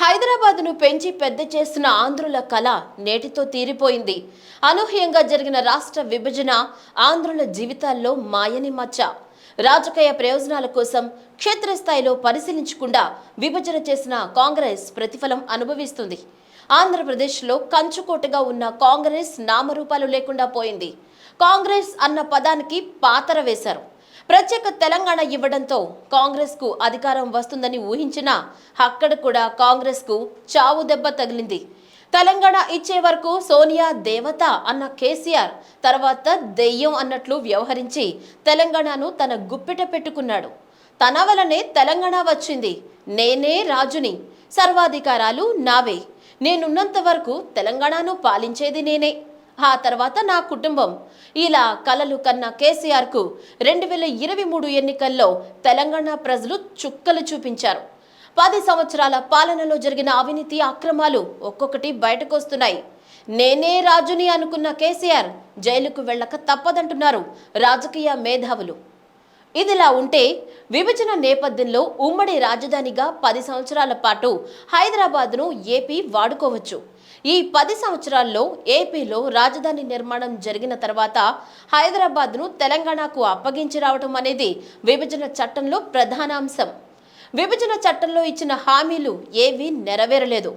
హైదరాబాద్ను పెంచి పెద్ద చేసిన ఆంధ్రుల కళ నేటితో తీరిపోయింది. అనూహ్యంగా జరిగిన రాష్ట్ర విభజన ఆంధ్రుల జీవితాల్లో మాయని మచ్చ. రాజకీయ ప్రయోజనాల కోసం క్షేత్రస్థాయిలో పరిశీలించకుండా విభజన చేసిన కాంగ్రెస్ ప్రతిఫలం అనుభవిస్తుంది. ఆంధ్రప్రదేశ్లో కంచుకోటగా ఉన్న కాంగ్రెస్ నామరూపాలు లేకుండా పోయింది. కాంగ్రెస్ అన్న పదానికి పాతర వేశారు. ప్రత్యేక తెలంగాణ ఇవ్వడంతో కాంగ్రెస్కు అధికారం వస్తుందని ఊహించినా అక్కడ కూడా కాంగ్రెస్కు చావు దెబ్బ తగిలింది. తెలంగాణ ఇచ్చే వరకు సోనియా దేవత అన్న కేసీఆర్ తర్వాత దెయ్యం అన్నట్లు వ్యవహరించి తెలంగాణను తన గుప్పిట పెట్టుకున్నాడు. తన వలనే తెలంగాణ వచ్చింది. నేనే రాజుని. సర్వాధికారాలు నావే. నేనున్నంత వరకు తెలంగాణను పాలించేది నేనే. ఆ తర్వాత నా కుటుంబం. ఇలా కలలు కన్న కేసీఆర్కు రెండు వేల ఇరవై మూడు ఎన్నికల్లో తెలంగాణ ప్రజలు చుక్కలు చూపించారు. పది సంవత్సరాల పాలనలో జరిగిన అవినీతి అక్రమాలు ఒక్కొక్కటి బయటకొస్తున్నాయి. నేనే రాజుని అనుకున్న కేసీఆర్ జైలుకు వెళ్ళక తప్పదంటున్నారు రాజకీయ మేధావులు. ఇదిలా ఉంటే విభజన నేపథ్యంలో ఉమ్మడి రాజధానిగా పది సంవత్సరాల పాటు హైదరాబాద్ను ఏపీ వాడుకోవచ్చు. ఈ పది సంవత్సరాల్లో ఏపీలో రాజధాని నిర్మాణం జరిగిన తర్వాత హైదరాబాద్ను తెలంగాణకు అప్పగించి రావడం అనేది విభజన చట్టంలో ప్రధాన అంశం. విభజన చట్టంలో ఇచ్చిన హామీలు ఏవీ నెరవేరలేదు.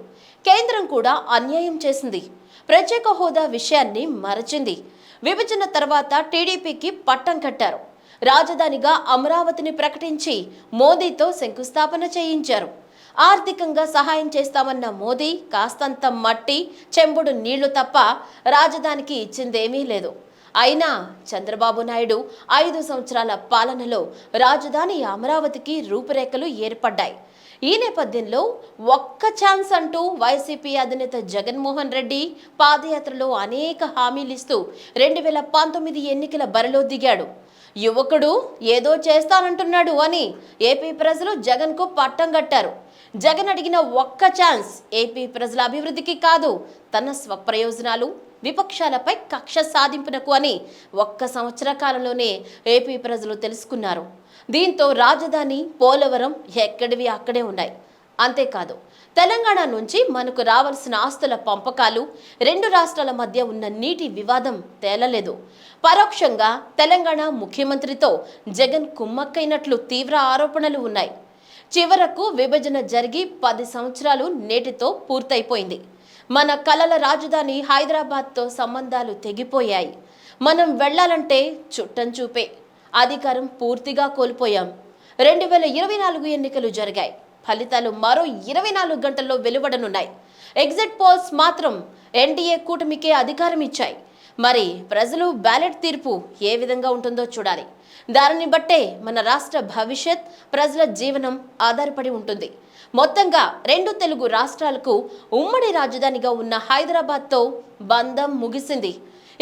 కేంద్రం కూడా అన్యాయం చేసింది. ప్రత్యేక హోదా విషయాన్ని మరచింది. విభజన తర్వాత టీడీపీకి పట్టం కట్టారు. రాజధానిగా అమరావతిని ప్రకటించి మోదీతో శంకుస్థాపన చేయించారు. ఆర్థికంగా సహాయం చేస్తామన్న మోదీ కాస్తంత మట్టి చెంబుడు నీళ్ళు తప్ప రాజధానికి ఇచ్చిందేమీ లేదు. అయినా చంద్రబాబు నాయుడు ఐదు సంవత్సరాల పాలనలో రాజధాని అమరావతికి రూపురేఖలు ఏర్పడ్డాయి. ఈ నేపథ్యంలో ఒక్క ఛాన్స్ అంటూ వైసీపీ అధినేత జగన్మోహన్ రెడ్డి పాదయాత్రలో అనేక హామీలిస్తూ రెండు వేల పంతొమ్మిది ఎన్నికల బరిలో దిగాడు. యువకుడు ఏదో చేస్తానంటున్నాడు అని ఏపీ ప్రజలు జగన్కు పట్టం కట్టారు. జగన్ అడిగిన ఒక్క ఛాన్స్ ఏపీ ప్రజల అభివృద్ధికి కాదు తన స్వప్రయోజనాలు విపక్షాలపై కక్ష సాధింపునకు అని ఒక్క సంవత్సర కాలంలోనే ఏపీ ప్రజలు తెలుసుకున్నారు. దీంతో రాజధాని పోలవరం ఎక్కడివి అక్కడే ఉన్నాయి. అంతేకాదు తెలంగాణ నుంచి మనకు రావాల్సిన ఆస్తుల పంపకాలు రెండు రాష్ట్రాల మధ్య ఉన్న నీటి వివాదం తేలలేదు. పరోక్షంగా తెలంగాణ ముఖ్యమంత్రితో జగన్ కుమ్మక్కైనట్లు తీవ్ర ఆరోపణలు ఉన్నాయి. చివరకు విభజన జరిగి పది సంవత్సరాలు నేటితో పూర్తయిపోయింది. మన కలల రాజధాని హైదరాబాద్తో సంబంధాలు తెగిపోయాయి. మనం వెళ్ళాలంటే చుట్టం చూపే. అధికారం పూర్తిగా కోల్పోయాం. రెండు వేల ఇరవై నాలుగు ఎన్నికలు జరిగాయి. ఫలితాలు మరో ఇరవై నాలుగు గంటల్లో వెలువడనున్నాయి. ఎగ్జిట్ పోల్స్ మాత్రం ఎన్డీఏ కూటమికే అధికారం ఇచ్చాయి మరి ప్రజలు బ్యాలెట్ తీర్పు ఏ విధంగా ఉంటుందో చూడాలి. దానిని బట్టే మన రాష్ట్ర భవిష్యత్ ప్రజల జీవనం ఆధారపడి ఉంటుంది. మొత్తంగా రెండు తెలుగు రాష్ట్రాలకు ఉమ్మడి రాజధానిగా ఉన్న హైదరాబాద్తో బంధం ముగిసింది.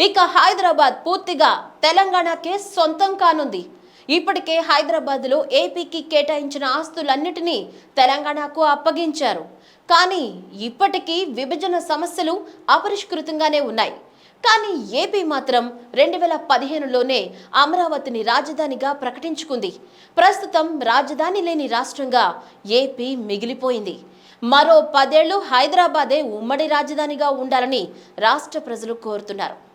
ఇక హైదరాబాద్ పూర్తిగా తెలంగాణకే సొంతం కానుంది. ఇప్పటికే హైదరాబాద్లో ఏపీకి కేటాయించిన ఆస్తులన్నిటినీ తెలంగాణకు అప్పగించారు. కానీ ఇప్పటికీ విభజన సమస్యలు అపరిష్కృతంగానే ఉన్నాయి. కానీ ఏపీ మాత్రం రెండు వేల పదిహేనులోనే అమరావతిని రాజధానిగా ప్రకటించుకుంది. ప్రస్తుతం రాజధాని లేని రాష్ట్రంగా ఏపీ మిగిలిపోయింది. మరో పదేళ్ళు హైదరాబాదే ఉమ్మడి రాజధానిగా ఉండాలని రాష్ట్ర ప్రజలు కోరుతున్నారు.